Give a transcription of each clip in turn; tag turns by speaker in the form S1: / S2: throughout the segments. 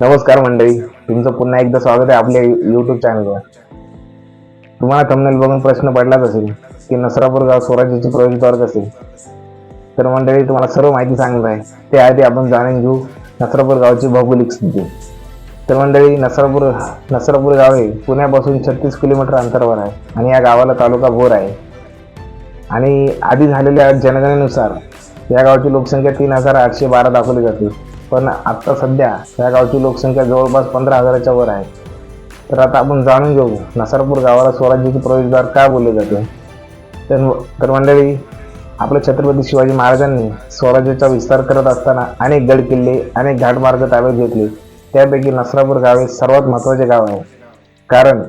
S1: नमस्कार मंडळी तुमचं पुन्हा एकदा स्वागत आहे आपल्या युट्यूब चॅनलवर तुम्हाला थंबनेल बघून प्रश्न पडलाच असेल की नसरापूर गाव स्वराज्याची प्रवेशद्वार असेल. तर मंडळी तुम्हाला सर्व माहिती सांगत आहे. ते आधी आपण जाणून घेऊ नसरापूर गावची भौगोलिक स्थिती. तर मंडळी नसरापूर नसरापूर गाव हे पुण्यापासून छत्तीस किलोमीटर अंतरावर आहे आणि या गावाला तालुका भोर आहे. आणि आधी झालेल्या जनगणनेनुसार या गावाची लोकसंख्या तीन हजार आठशे बारा दाखवली जाते. पण आत्ता सध्या या गावची लोकसंख्या जवळपास पंधरा हजाराच्या वर आहे. तर आता आपण जाणून घेऊ नसरापूर गावाला स्वराज्याचे प्रवेशद्वार का बोलले जाते? तर तर मंडळी आपल्या छत्रपती शिवाजी महाराजांनी स्वराज्याचा विस्तार करत असताना अनेक गड किल्ले अनेक घाटमार्ग ताब्यात घेतले. त्यापैकी नसरापूर गाव हे सर्वात महत्त्वाचे गाव आहे. कारण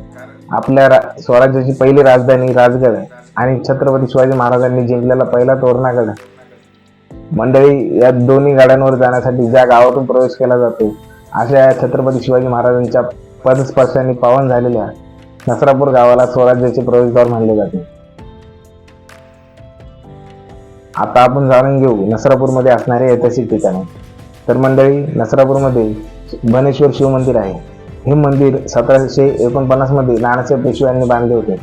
S1: आपल्या रा स्वराज्याची पहिली राजधानी राजगड आणि छत्रपती शिवाजी महाराजांनी जिंकलेला पहिला तोरणागड मंडळी या दोन्ही गाड्यांवर जाण्यासाठी ज्या गावातून प्रवेश केला जातो अशा या छत्रपती शिवाजी महाराजांच्या पदस्पर्शाने पावन झालेल्या नसरापूर गावाला स्वराज्याचे प्रवेशद्वार मानले जाते. आता आपण जाणून घेऊ नसरापूरमध्ये असणारे ऐतिहासिक ठिकाणे. तर मंडळी नसरापूरमध्ये बनेश्वर शिवमंदिर आहे. हे मंदिर सतराशे एकोणपन्नासमध्ये नानासाहेब पेशव्यांनी बांधले होते.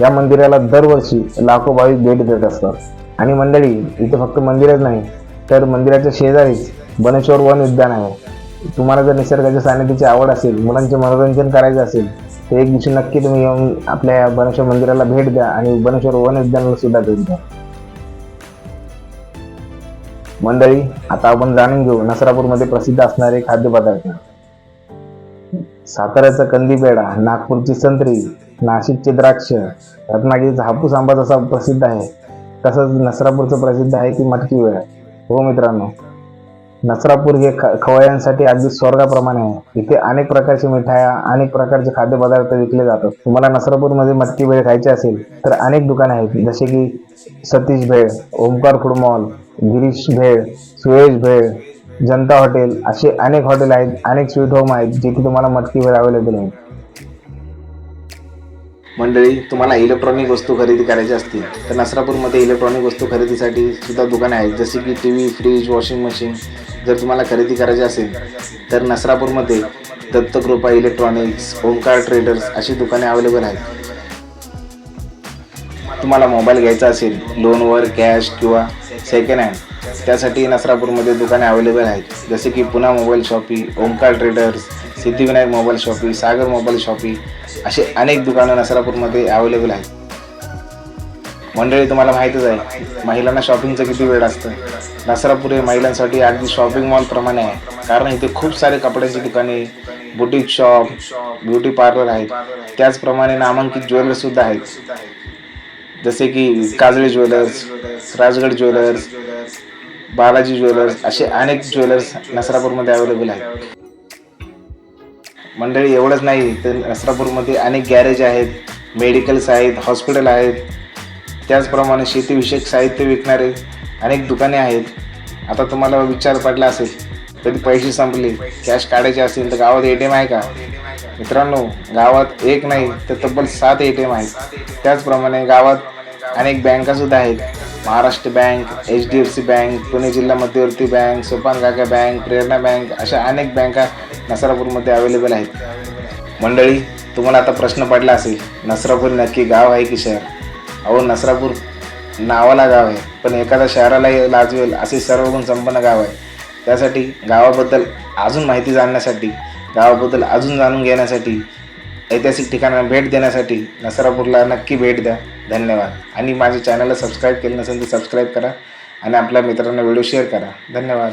S1: या मंदिराला दरवर्षी लाखो भाविक भेट देत असतात. आणि मंडळी इथे फक्त मंदिरच नाही तर मंदिराच्या शेजारीच बनेश्वर वन उद्यान आहे. तुम्हाला जर निसर्गाच्या सानिध्याची आवड असेल मुलांचे मनोरंजन करायचे असेल तर एक दिवशी नक्की तुम्ही येऊन आपल्या बनेश्वर मंदिराला भेट द्या आणि बनेश्वर वन उद्यानाला सुद्धा भेट द्या. मंडळी आता आपण जाणून घेऊ नसरापूरमध्ये प्रसिद्ध असणारे खाद्यपदार्थ. साताऱ्याचा कंदी पेढा नागपूरची संत्री नाशिकचे द्राक्ष रत्नागिरीचा हापूस आंबा जसा प्रसिद्ध आहे तसंच नसरापूरचं प्रसिद्ध आहे की मटकी वेळ. हो मित्रांनो नसरापूर हे ख खवय्यांसाठी अगदी स्वर्गाप्रमाणे आहे. इथे अनेक प्रकारची मिठाया अनेक प्रकारचे खाद्यपदार्थ विकले जातात. तुम्हाला नसरापूरमध्ये मटकी भेळ खायची असेल तर अनेक दुकाने आहेत. जसे की Satish bhel Omkar food mall Girish bhel Suresh bhel Janata hotel असे अनेक हॉटेल आहेत अनेक स्वीट होम आहेत जिथे तुम्हाला मटकी भेळ अवेलेबल आहे. मंडळी तुम्हाला इलेक्ट्रॉनिक वस्तू खरेदी करायची असतील तर नसरापूरमध्ये इलेक्ट्रॉनिक वस्तू खरेदीसाठी सुद्धा दुकाने आहेत जसे की T V fridge washing machine जर तुम्हाला खरेदी करायची असेल तर नसरापूरमध्ये दत्तकृपा इलेक्ट्रॉनिक्स ओंकार ट्रेडर्स अशी दुकाने अवेलेबल आहेत. तुम्हाला मोबाईल घ्यायचा असेल लोनवर कॅश किंवा सेकंड हँड त्यासाठी नसरापूरमध्ये दुकाने अवेलेबल आहेत. जसे की पुन्हा mobile shoppe Omkar traders Siddhivinayak mobile shoppe Sagar mobile shoppe असे अनेक दुकानं नसरापूरमध्ये अवेलेबल आहेत. मंडळी तुम्हाला माहीतच आहे महिलांना शॉपिंगचं किती वेळ असतं नसरापूर हे महिलांसाठी अगदी शॉपिंग मॉलप्रमाणे आहे. कारण इथे खूप सारे कपड्यांची दुकाने बुटीक शॉप ब्युटी पार्लर आहेत. त्याचप्रमाणे नामांकित ज्वेलर्ससुद्धा आहेत. जसे की Kajale jewellers Rajgad jewellers Balaji jewellers असे अनेक ज्वेलर्स नसरापूरमध्ये अवेलेबल आहेत. मंडळी एवढंच नाही तर नसरापूरमध्ये अनेक गॅरेज आहेत मेडिकल्स आहेत हॉस्पिटल आहेत. त्याचप्रमाणे शेतीविषयक साहित्य विकणारे अनेक दुकाने आहेत. आता तुम्हाला विचार पडला असेल कधी पैसे संपले कॅश काढायचे असेल तर गावात ए टी एम आहे का? मित्रांनो गावात एक नाही तर तब्बल सात ए टी एम आहेत. त्याचप्रमाणे गावात अनेक बँकासुद्धा आहेत. Maharashtra bank H D F C bank Pune जिल्हा मध्यवर्ती बँक सोपान काका बँक प्रेरणा बँक अशा अनेक बँका नसरापूरमध्ये अवेलेबल आहेत. मंडळी तुम्हाला आता प्रश्न पडला असेल नसरापूर नक्की गाव आहे की शहर? अहो नसरापूर नावाला गाव आहे पण एखाद्या शहराला लाजवेल असे सर्वगुण संपन्न गाव आहे. त्यासाठी गावाबद्दल अजून माहिती जाणण्यासाठी गावाबद्दल अजून जाणून घेण्यासाठी ऐतिहासिक ठिकाणांना भेट देण्यासाठी नसरापूरला नक्की भेट द्या. धन्यवाद. आणि माझ्या चॅनलला सबस्क्राईब केलं नसेल तर सबस्क्राईब करा आणि आपल्या मित्रांना व्हिडिओ शेअर करा. धन्यवाद.